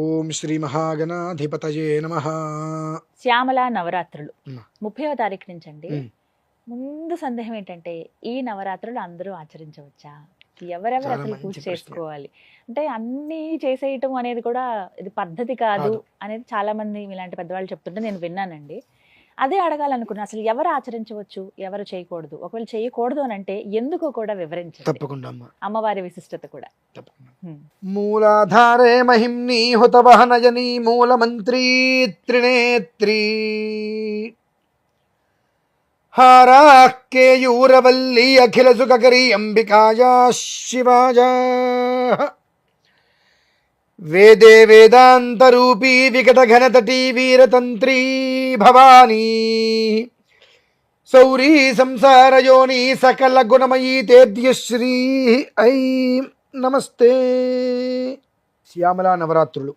ఓం శ్రీ మహాగణాధిపతయే నమ శ్యామల నవరాత్రులు. ముప్పైవ తారీఖు నుంచి అండి. ముందు సందేహం ఏంటంటే ఈ నవరాత్రులు అందరూ ఆచరించవచ్చా ఎవరెవరు అసలు పూజ. చేసుకోవాలి అంటే అన్ని చేసేయటం అనేది కూడా ఇది పద్ధతి కాదు. అనేది చాలా మంది ఇలాంటి పెద్దవాళ్ళు చెప్తుంటే నేను విన్నానండి అదే అడగాలనుకున్నా అసలు ఎవరు ఆచరించవచ్చు? ఎవరు చేయకూడదు? ఒకవేళ చేయకూడదు అని అంటే ఎందుకో కూడా వివరించండి. తప్పకుండా అమ్మ. అమ్మవారి విశిష్టత కూడా. మూలాధారే మహిమ్ని హుతవహనజనీ మూలమంత్రీ త్రినేత్రీ. హారాకేయూరవల్లి అఖిల సుఖకరీ అంబికాయా శివాజా వేదే వేదాంతరూపీ వికట ఘనతటీ వీరతంత్రీ భవానీ. సౌరీ సంసారయోని సకల గుణమయీ తేద్యశ్రీ ఐ నమస్తే. శ్యామలా నవరాత్రులు.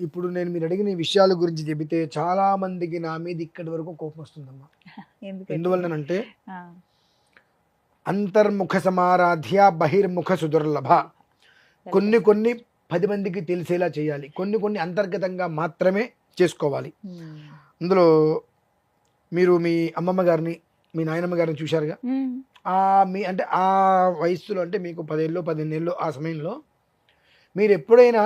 ఇప్పుడు నేను మీరు అడిగిన విషయాల గురించి చెబితే చాలా మందికి నా మీద ఇక్కడి వరకు కోపం వస్తుందమ్మా. ఆ, అంతర్ముఖ సమారాధ్య బహిర్ముఖ సుదుర్లభ. కొన్ని కొన్ని పది మందికి తెలిసేలా చేయాలి కొన్ని కొన్ని అంతర్గతంగా మాత్రమే చేసుకోవాలి ఉమ్. అందులో మీరు మీ అమ్మమ్మ గారిని మీ నాయనమ్మ గారిని చూశారుగా ఉమ్. ఆ మీ అంటే ఆ వయస్సులో అంటే మీకు పదేళ్ళు పదిహేను ఆ సమయంలో మీరు ఎప్పుడైనా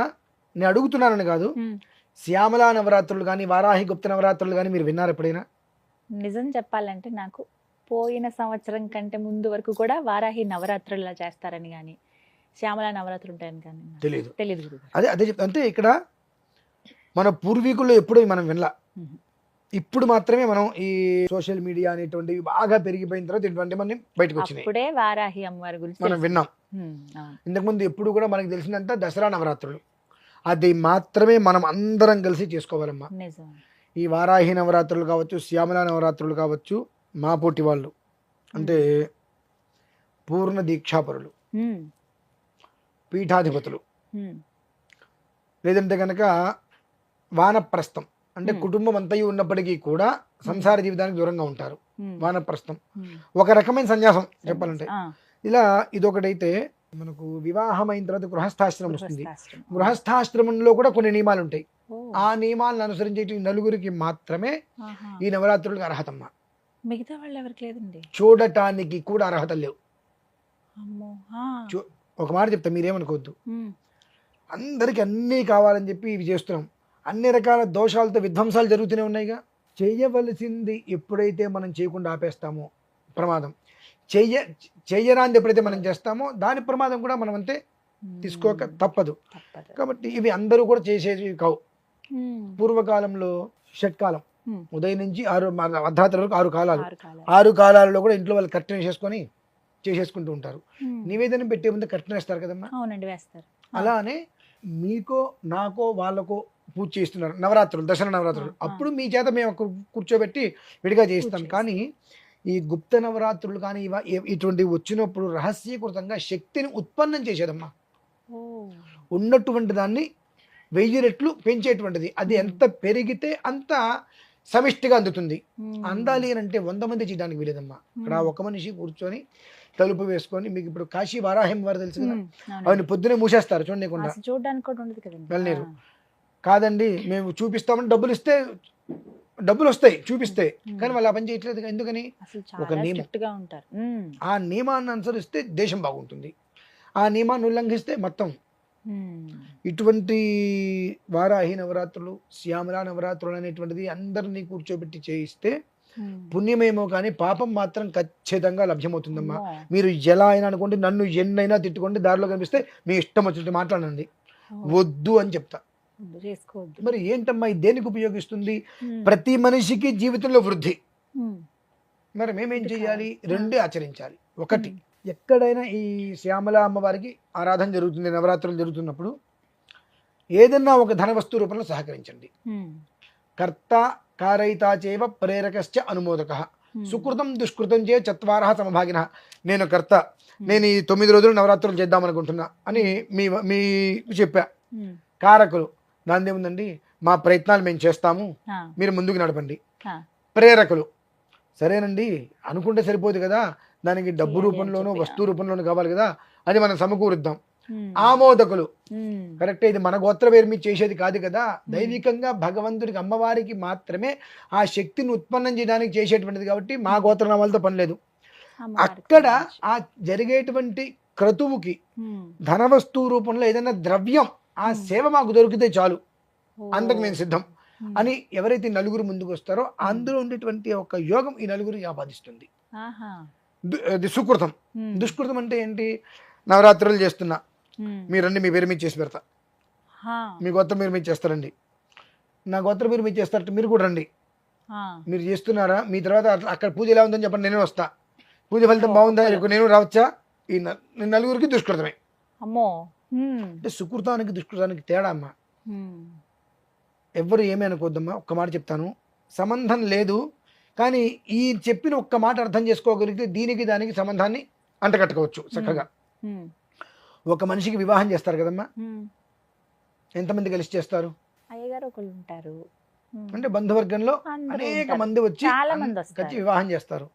నేను అడుగుతున్నానని కాదు ఉమ్. శ్యామలా నవరాత్రులు కానీ వారాహి గుప్త నవరాత్రులు కానీ మీరు విన్నారు ఎప్పుడైనా నిజం చెప్పాలంటే నాకు పోయిన సంవత్సరం కంటే ముందు వరకు కూడా వారాహి నవరాత్రులు చేస్తారని కానీ శ్యామల నవరాత్రులు ఉంటాయని కానీ నాకు తెలియదు. తెలియదు. అదే అదే చెప్తా అంటే ఇక్కడ మన పూర్వీకుల్లో ఎప్పుడూ మనం వినలా. ఇప్పుడు మాత్రమే మనం ఈ సోషల్ మీడియా అనేటువంటివి బాగా పెరిగిపోయిన తర్వాత ఇటువంటి మనం బయటకు వచ్చినాయి. వారాహి అమ్మవారి గురించి మనం. విన్నాం. ఇంతకుముందు ఎప్పుడు కూడా మనకు తెలిసినంత దసరా నవరాత్రులు. అది మాత్రమే మనం అందరం కలిసి చేసుకోవాలమ్మా. ఈ వారాహి నవరాత్రులు కావచ్చు శ్యామల నవరాత్రులు కావచ్చు మా పోటీ వాళ్ళు. అంటే పూర్ణ దీక్షాపరులు. పీఠాధిపతులు. లేదంటే కనుక వానప్రస్థం. అంటే. కుటుంబం అంతయు ఉన్నప్పటికీ కూడా సంసార జీవితానికి దూరంగా ఉంటారు. వానప్రస్థం. ఒక రకమైన సన్యాసం చెప్పాలంటే. ఇలా ఇదొకటైతే మనకు వివాహం అయిన తర్వాత గృహస్థాశ్రమం వస్తుంది. గృహస్థాశ్రమం. గృహస్థాశ్రమంలో కూడా కొన్ని నియమాలు ఉంటాయి ఆ నియమాలను అనుసరించే నలుగురికి మాత్రమే. ఈ నవరాత్రులకు అర్హతమ్మ. మిగతా వాళ్ళు ఎవరికి లేదండి? చూడటానికి కూడా అర్హత లేవు. ఒక మాట చెప్తా మీరేమనుకోవద్దు. అందరికి అన్నీ కావాలని చెప్పి ఇవి చేస్తున్నాం. అన్ని రకాల దోషాలతో విధ్వంసాలు జరుగుతూనే ఉన్నాయిగా. చేయవలసింది ఎప్పుడైతే మనం చేయకుండా ఆపేస్తామో ప్రమాదం. చెయ్య చెయ్యరాంది ఎప్పుడైతే మనం చేస్తామో దాని ప్రమాదం కూడా మనం అంతే తీసుకోక తప్పదు. కాబట్టి ఇవి అందరూ కూడా చేసేవి కావు. పూర్వకాలంలో షట్కాలం. ఉదయం నుంచి ఆరు అర్ధరాత్రి వరకు ఆరు కాలాలు. ఆరు కాలాలు. ఆరు కాలాలలో కూడా ఇంట్లో వాళ్ళు కర్టెన్ వేసేసుకొని చేసేసుకుంటూ ఉంటారు. నివేదన పెట్టే ముందు కర్టెన్ వేస్తారు కదమ్మా? అవునండి వేస్తారు. అలానే మీకో నాకో వాళ్ళకో పూజ చేస్తున్నారు. నవరాత్రులు దసరా నవరాత్రులు. అప్పుడు మీ చేత మేము కూర్చోబెట్టి విడిగా చేస్తాం. కానీ ఈ గుప్త నవరాత్రులు కానీ ఇవ ఇ- ఇటువంటివి వచ్చినప్పుడు రహస్యకృతంగా శక్తిని ఉత్పన్నం చేసేదమ్మా. ఉన్నటువంటి దాన్ని వెయ్యి రెట్లు పెంచేటువంటిది. అది ఎంత పెరిగితే అంత సమిష్టిగా అందుతుంది. అందాలి అని అంటే వంద మంది చేయడానికి వీలేదమ్మా. ఇక్కడ. ఒక మనిషి కూర్చొని తలుపు వేసుకొని మీకు ఇప్పుడు కాశీ వారాహిం వారు తెలుసు కదా. అవన్నీ పొద్దునే మూసేస్తారు చూడకుండా ఉండదు కదండి. మేము చూపిస్తామని డబ్బులు ఇస్తే డబ్బులు వస్తాయి చూపిస్తే. కానీ వాళ్ళు ఆ పని చేయట్లేదు ఎందుకని? ఒక నియమం. ఆ నియమాన్ని అనుసరిస్తే దేశం బాగుంటుంది. ఆ నియమాన్ని ఉల్లంఘిస్తే మొత్తం ఇటువంటి వారాహి నవరాత్రులు శ్యామల నవరాత్రులు అనేటువంటిది అందరినీ కూర్చోబెట్టి చేయిస్తే ఉమ్. పుణ్యమేమో కానీ పాపం మాత్రం ఖచ్చితంగా లభ్యమవుతుందమ్మా. మీరు ఎలా అయినా అనుకోండి నన్ను ఎన్నైనా తిట్టుకోండి దారిలో కనిపిస్తే మీ ఇష్టం వచ్చినట్టు మాట్లాడండి. వద్దు అని చెప్తా. మరి ఏంటమ్మా ఇది దేనికి ఉపయోగిస్తుంది? ఉమ్, ప్రతి మనిషికి జీవితంలో వృద్ధి. మరి మేమేం చేయాలి. రెండే ఆచరించాలి. ఒకటి ఎక్కడైనా ఈ శ్యామల అమ్మవారికి ఆరాధన జరుగుతుంది నవరాత్రులు జరుగుతున్నప్పుడు ఏదన్నా ఒక ధన వస్తువు రూపంలో సహకరించండి. కర్త కారయితా చేవ ప్రేరకశ్చ అనుమోదక. సుకృతం దుష్కృతం చే చత్వార సమభాగిన. నేను కర్త నేను ఈ తొమ్మిది రోజులు నవరాత్రులు చేద్దాం అనుకుంటున్నా అని మీ మీ చెప్పా. కారకులు దాని ఏముందండి మా ప్రయత్నాలు మేము చేస్తాము. మీరు ముందుకు నడపండి. ప్రేరకులు సరేనండి అనుకుంటే సరిపోదు కదా దానికి డబ్బు రూపంలోనూ వస్తువు రూపంలోనూ కావాలి కదా అది మనం సమకూరుద్దాం. ఆమోదకులు. కరెక్ట్ ఇది మన గోత్ర పేరు మీద చేసేది కాదు కదా దైవికంగా భగవంతుడికి అమ్మవారికి మాత్రమే ఆ శక్తిని ఉత్పన్నం చేయడానికి చేసేటువంటిది కాబట్టి మా గోత్రనామాలతో పని లేదు అక్కడ. ఆ జరిగేటువంటి క్రతువుకి. ధనవస్తువు రూపంలో ఏదైనా ద్రవ్యం ఆ. సేవ మాకు దొరికితే చాలు. అందుకు మేము సిద్ధం. అని ఎవరైతే నలుగురు ముందుకు వస్తారో అందులో ఉండేటువంటి ఒక యోగం ఈ నలుగురు ఆపాదిస్తుంది. సుకృతం. దుష్కృతం అంటే ఏంటి? నవరాత్రులు చేస్తున్నా. మీరండి మీ పేరు మీద చేసి పెడతా. మీ గోత్రం మీరు మీద చేస్తారండి. నా గోత్రం మీరు మీద చేస్తారంటే మీరు కూడా రండి. మీరు చేస్తున్నారా? మీ తర్వాత అక్కడ పూజ ఎలా ఉందని చెప్పండి నేను వస్తా. పూజ ఫలితం బాగుందా? నేను రావచ్చా? ఈ నలుగురికి దుష్కృతమే. అమ్మో. అంటే సుకృతానికి దుష్కృతానికి తేడా అమ్మా. ఉమ్. ఎవ్వరు ఏమీ అనుకోద్దమ్మా ఒక్క మాట చెప్తాను సంబంధం లేదు కానీ ఈ చెప్పిన ఒక్క మాట అర్థం చేసుకోగలిగితే దీనికి దానికి సంబంధాన్ని అంటకట్టుకోవచ్చు చక్కగా. ఒక మనిషికి వివాహం చేస్తారు కదమ్మా. ఎంతమంది కలిసి చేస్తారు అయ్యగారు ఒకళ్ళు ఉంటారు. అంటే బంధువర్గంలో అనేక. మంది వచ్చి. వచ్చి వివాహం చేస్తారు.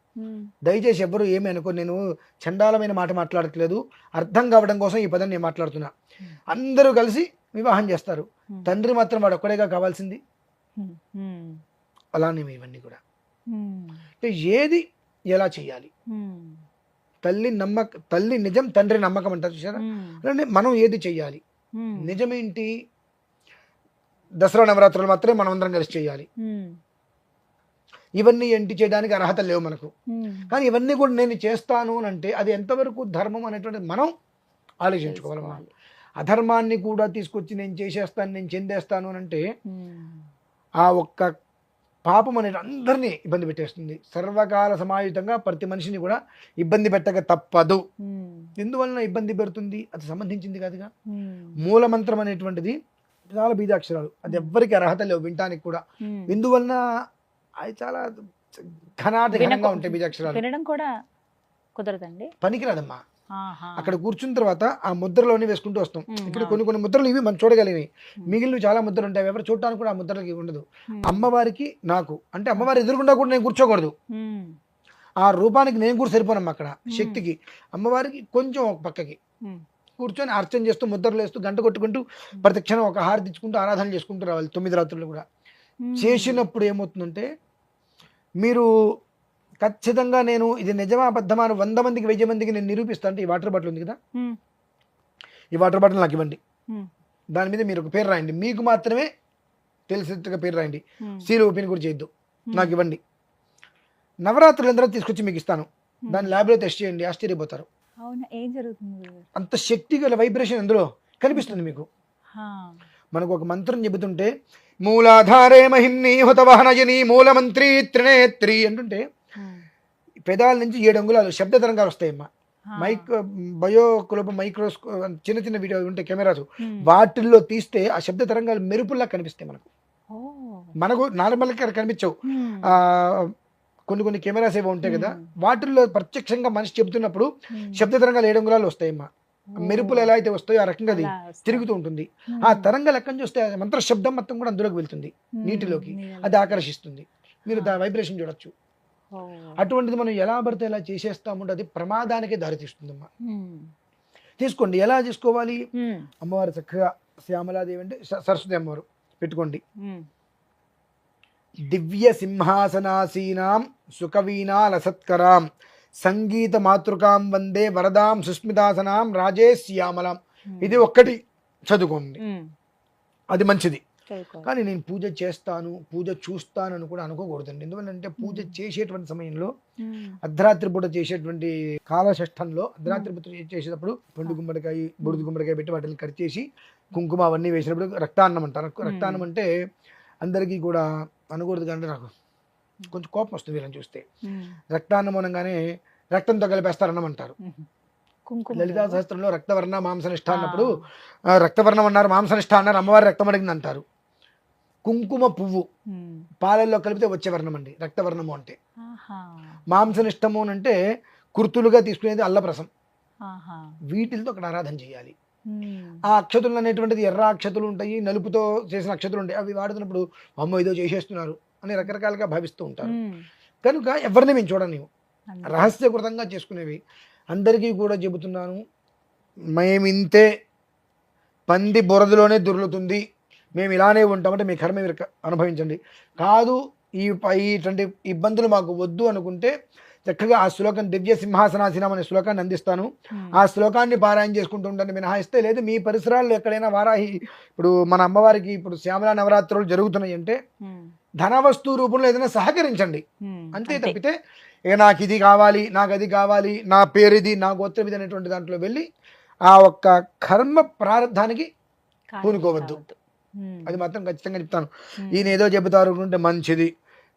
దయచేసి ఎవ్వరు ఏమీ అనుకో నేను చండాలమైన మాట మాట్లాడట్లేదు అర్థం కావడం కోసం ఈ పదం నేను మాట్లాడుతున్నా. అందరూ కలిసి వివాహం చేస్తారు. తండ్రి మాత్రం వాడు ఒక్కడేగా కావాల్సింది. అలానే ఇవన్నీ కూడా. అంటే ఏది ఎలా చేయాలి. తల్లి నమ్మక తల్లి నిజం తండ్రి నమ్మకం అంటారు చూసారా. అలానే మనం ఏది చెయ్యాలి. నిజమేంటి దసరా నవరాత్రులు మాత్రమే మనం అందరం కలిసి చేయాలి. ఇవన్నీ ఏంటి చేయడానికి అర్హత లేవు మనకు. కానీ ఇవన్నీ కూడా నేను చేస్తాను అని అంటే అది ఎంతవరకు ధర్మం అనేటువంటిది మనం ఆలోచించుకోవాలి. అధర్మాన్ని కూడా తీసుకొచ్చి నేను చేసేస్తాను నేను చెందేస్తాను అని అంటే. ఆ ఒక్క పాపం అనేది అందరినీ ఇబ్బంది పెట్టేస్తుంది సర్వకాల సమాయుతంగా ప్రతి మనిషిని కూడా ఇబ్బంది పెట్టక తప్పదు ఉమ్. ఎందువలన ఇబ్బంది పెడుతుంది అది సంబంధించింది కాదుగా ఉమ్. మూలమంత్రం అనేటువంటిది చాలా బీజాక్షరాలు అది ఎవ్వరికి అర్హత లేవు వినటానికి కూడా. ఎందువలన అది చాలా వినకు- ఉంటాయి బీజాక్షరాలు వినడం కూడా కుదరదండి పనికిరాదమ్మా. అక్కడ కూర్చున్న తర్వాత ఆ ముద్రలోనే వేసుకుంటూ వస్తాం ఇప్పుడు. కొన్ని కొన్ని ముద్రలు ఇవి మనం చూడగలిగినవి. మిగిలిన చాలా ముద్రలు ఉంటాయి ఎవరు చూడటానికి కూడా ఆ ముద్రలకి ఉండదు. అమ్మవారికి నాకు అంటే అమ్మవారి ఎదురుగుండా కూడా నేను కూర్చోకూడదు. ఆ రూపానికి నేను కూడా సరిపోనమ్మా అక్కడ. శక్తికి అమ్మవారికి కొంచెం ఒక పక్కకి. కూర్చొని అర్చన చేస్తూ ముద్రలు వేస్తూ గంట కొట్టుకుంటూ ప్రతి క్షణం ఒక హారతి ఇచ్చుకుంటూ ఆరాధన చేసుకుంటూ రావాలి తొమ్మిది రాత్రులు కూడా. చేసినప్పుడు ఏమవుతుందంటే మీరు ఖచ్చితంగా నేను ఇది నిజమా అబద్ధమా అని వంద మందికి వెయ్యి మందికి నేను నిరూపిస్తాను అంటే ఈ వాటర్ బాటిల్ ఉంది కదా. ఈ వాటర్ బాటిల్ నాకు ఇవ్వండి. దాని మీద మీరు ఒక పేరు రాయండి మీకు మాత్రమే తెలిసేట్టుగా పేరు రాయండి. సీలు ఓపెన్ కూడా చేయొద్దు. నాకు ఇవ్వండి నవరాత్రులు అందరూ తీసుకొచ్చి మీకు ఇస్తాను. దాన్ని ల్యాబ్లో టెస్ట్ చేయండి ఆశ్చర్యపోతారు? అంత శక్తి గల వైబ్రేషన్ అందులో కనిపిస్తుంది మీకు. మనకు ఒక మంత్రం చెబుతుంటే మూలాధారే మహిమ్ని హుతవహనజని మూలమంత్రి త్రినేత్రి అంటుంటే. పెదాల నుంచి ఏడు అంగుళాలు శబ్ద తరంగాలు వస్తాయమ్మా హా. మైక్ బయోక్లోబ్ మైక్రోస్కో చిన్న చిన్న వీడియో ఉంటాయి కెమెరాస్. వాటిల్లో తీస్తే ఆ శబ్ద తరంగాలు మెరుపుల్లా కనిపిస్తాయి మనకు. మనకు నార్మల్గా కనిపించవు కొన్ని కొన్ని కెమెరాస్ ఏవో ఉంటాయి కదా. వాటిల్లో ప్రత్యక్షంగా మనిషి చెబుతున్నప్పుడు. శబ్ద తరంగాలు ఏడు అంగుళాలు వస్తాయమ్మా. మెరుపులు ఎలా అయితే వస్తాయో ఆ రకంగా అది. తిరుగుతూ ఉంటుంది. ఆ తరంగ లెక్కను చూస్తే ఆ మంత్ర శబ్దం మొత్తం కూడా అందులోకి వెళ్తుంది. నీటిలోకి. అది ఆకర్షిస్తుంది మీరు వైబ్రేషన్ చూడొచ్చు. అటువంటిది మనం ఎలా పడితే ఎలా చేసేస్తామంటే అది ప్రమాదానికి దారితీస్తుందమ్మా. తీసుకోండి ఎలా చేసుకోవాలి. అమ్మవారు చక్కగా శ్యామలాదేవి అంటే సరస్వతి అమ్మవారు పెట్టుకోండి. దివ్య సింహాసనాసీనాం సుకవీనా లసత్కరాం సంగీత మాతృకాం వందే వరదాం సుస్మితాసనాం రాజే శ్యామలాం. ఇది ఒక్కటి చదువుకోండి. అది మంచిది. కానీ నేను పూజ చేస్తాను పూజ చూస్తాను అని కూడా అనుకోకూడదండి. ఎందుకంటే పూజ. చేసేటువంటి సమయంలో. అర్ధరాత్రి పూట చేసేటువంటి కాలషష్టంలో అర్ధరాత్రి పూట చేసేటప్పుడు పండు గుమ్మడికాయ బుడిది గుమ్మడికాయ పెట్టి వాటిని కట్ చేసి కుంకుమ అవన్నీ వేసినప్పుడు రక్తాన్నం అంటారు. రక్తాన్నం అంటే అందరికీ కూడా అనకూడదు కానీ నాకు కొంచెం కోపం వస్తుంది వీళ్ళని చూస్తే. రక్తాన్నం అనగానే రక్తంతో కలిపేస్తారు అన్నం అంటారు లలితా సహస్రంలో రక్తవర్ణ మాంసనిష్ట. అన్నప్పుడు రక్తవర్ణం అన్నారు మాంసనిష్ట అన్నారు అమ్మవారి రక్తం అడిగింది అంటారు కుంకుమ పువ్వు. పాలల్లో కలిపితే వచ్చే వర్ణం అండి రక్తవర్ణము అంటే. మాంసనిష్టము అని అంటే కుర్తులుగా తీసుకునేది అల్లప్రసం. వీటితో అక్కడ ఆరాధన చేయాలి. ఆ అక్షతులు అనేటువంటిది ఎర్ర అక్షతులు ఉంటాయి నలుపుతో చేసిన అక్షతులు ఉంటాయి అవి వాడుతున్నప్పుడు అమ్మ ఏదో చేసేస్తున్నారు అని రకరకాలుగా భావిస్తూ ఉంటారు. కనుక ఎవరిని మేము చూడని. రహస్యకృతంగా చేసుకునేవి అందరికీ కూడా చెబుతున్నాను మేమింతే పంది బురదలోనే దొరులుతుంది మేము ఇలానే ఉంటామంటే మీ కర్మ మీరు అనుభవించండి. కాదు ఈ ప- ఇటువంటి ఇబ్బందులు మాకు వద్దు అనుకుంటే చక్కగా ఆ శ్లోకం దివ్య సింహాసనాసనం అనే శ్లోకాన్ని అందిస్తాను. ఆ శ్లోకాన్ని పారాయణ చేసుకుంటూ ఉంటాను మినహాయిస్తే లేదు మీ పరిసరాల్లో ఎక్కడైనా వారాహి ఇప్పుడు మన అమ్మవారికి ఇప్పుడు శ్యామల నవరాత్రులు జరుగుతున్నాయి అంటే ధనవస్తు రూపంలో ఏదైనా సహకరించండి. అంతే తప్పితే ఇక నాకు ఇది కావాలి నాకు అది కావాలి నా పేరు ఇది నా గోత్రం ఇది అనేటువంటి దాంట్లో వెళ్ళి ఆ ఒక్క కర్మ ప్రారంధానికి పూనుకోవద్దు. అది మాత్రం ఖచ్చితంగా చెప్తాను. ఈయన ఏదో చెబుతారు అనుకుంటే మంచిది.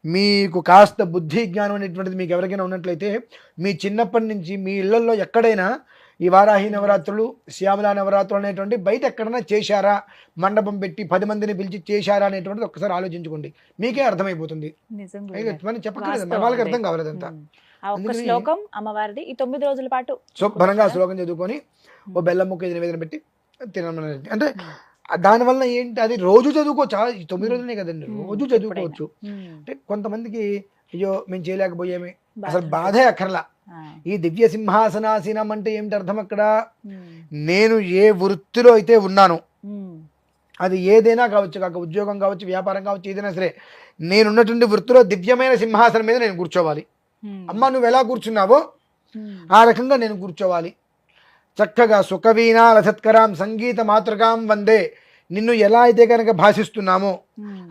మీకు కాస్త బుద్ధి జ్ఞానం అనేటువంటిది మీకు ఎవరికైనా ఉన్నట్లయితే మీ చిన్నప్పటి నుంచి మీ ఇళ్ళలో ఎక్కడైనా ఈ వారాహి నవరాత్రులు శ్యామల నవరాత్రులు అనేటువంటి బయట ఎక్కడైనా చేశారా? మండపం పెట్టి పది మందిని పిలిచి చేశారా అనేటువంటిది ఒక్కసారి ఆలోచించుకోండి. మీకే అర్థమైపోతుంది. మనం వాళ్ళకి అదే. అర్థం కావాలి అదంతా ఉమ్. ఆ ఒక్క అందుకని- శ్లోకం అమ్మవారిది. ఈ తొమ్మిది రోజుల పాటు శుభ్రంగా శ్లోకం చదువుకొని ఓ బెల్లం ముక్క నివేదన పెట్టి తినమని అంటే దానివల్ల ఏంటి? అది రోజు చదువుకోవచ్చు. తొమ్మిది రోజులే కదండి. రోజు చదువుకోవచ్చు. అంటే కొంతమందికి అయ్యో మేము చేయలేకపోయామే. అసలు బాధే అక్కర్లా. ఈ దివ్య సింహాసనాసనం అంటే ఏమిటి అర్థం అక్కడ. నేను ఏ వృత్తిలో అయితే ఉన్నాను. అది ఏదైనా కావచ్చు కాక ఉద్యోగం కావచ్చు వ్యాపారం కావచ్చు ఏదైనా సరే నేనున్నటువంటి వృత్తిలో దివ్యమైన సింహాసనం మీద నేను కూర్చోవాలి. అమ్మ నువ్వు ఎలా కూర్చున్నావో. ఆ రకంగా నేను కూర్చోవాలి. చక్కగా సుఖవీణా లసత్కరాం సంగీత మాతృకాం వందే నిన్ను ఎలా అయితే కనుక భాషిస్తున్నామో.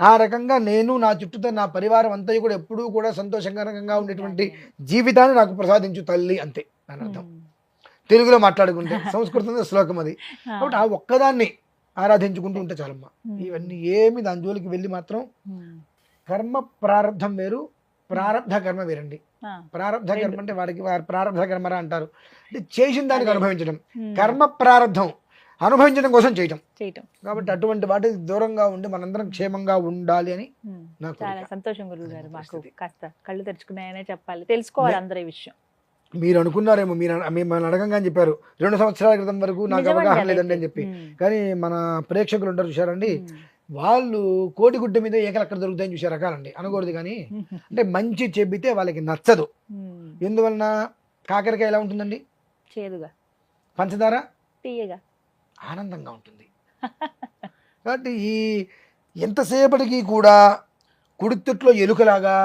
ఆ రకంగా నేను నా చుట్టూతో నా పరివారం అంతా కూడా ఎప్పుడూ కూడా సంతోషకరంగా ఉండేటువంటి జీవితాన్ని నాకు ప్రసాదించు తల్లి అంతే దాని అర్థం. తెలుగులో మాట్లాడుకుంటే సంస్కృతంలో శ్లోకం అది. కాబట్టి ఆ ఒక్కదాన్ని ఆరాధించుకుంటూ ఉంటే చాలమ్మా. ఇవన్నీ ఏమి దాని జోలికి వెళ్ళి మాత్రం. కర్మ ప్రారంధం వేరు ప్రారంధ కర్మ వేరండి. ప్రారంధ. కర్మ అంటే వాడికి వారి ప్రారంధ కర్మరా అంటారు అంటే చేసిన దానికి. అనుభవించడం. కర్మ ప్రారంధం అనుభవించడం కోసం చేయటం చేయటం కాబట్టి అటువంటి వాటికి దూరంగా ఉండి మనందరం క్షేమంగా ఉండాలి అని ఉమ్. నా చాలా కోరిక సంతోషం గురువు గారు మాకు. కాస్త కళ్ళు తెరుచుకున్నాయనే చెప్పాలి తెలుసుకోవాలి అందరూ ఈ విషయం మీరు అనుకున్నారేమో మీరు మిమ్మల్ని అడగంగా అని చెప్పారు రెండు సంవత్సరాల క్రితం వరకు నాకు అవగాహన. లేదండి అని చెప్పి. కానీ మన ప్రేక్షకులు ఉంటారు చూశారండి ఉమ్. వాళ్ళు కోడిగుడ్డ మీద ఏకలక్కడ దొరుకుతాయని చూసే రకాలండి. అనకూడదు కానీ అంటే మంచి చెబితే వాళ్ళకి నచ్చదు. ఎందువలన కాకరకాయ ఎలా ఉంటుందండి? చేదుగా. పంచదార? తీయగా. ఆనందంగా ఉంటుంది. కాబట్టి ఈ ఎంతసేపటికి కూడా కుడితుట్లో ఎలుకలాగా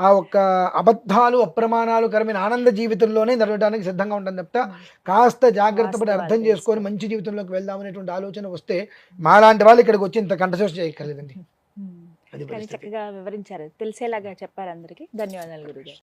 ఆ ఒక్క అబద్ధాలు అప్రమాణాలు కరమైన ఆనంద జీవితంలోనే నడవడానికి సిద్ధంగా ఉంటాను తప్ప కాస్త జాగ్రత్త పడి అర్థం చేసుకొని. మంచి జీవితంలోకి వెళ్దామనేటువంటి ఆలోచన వస్తే మాలాంటి వాళ్ళు ఇక్కడికి వచ్చి ఇంత కంఠశోష పరిస్థితి. చక్కగా వివరించారు. తెలిసేలాగా చెప్పారు అందరికీ. ధన్యవాదాలు గురుగారు.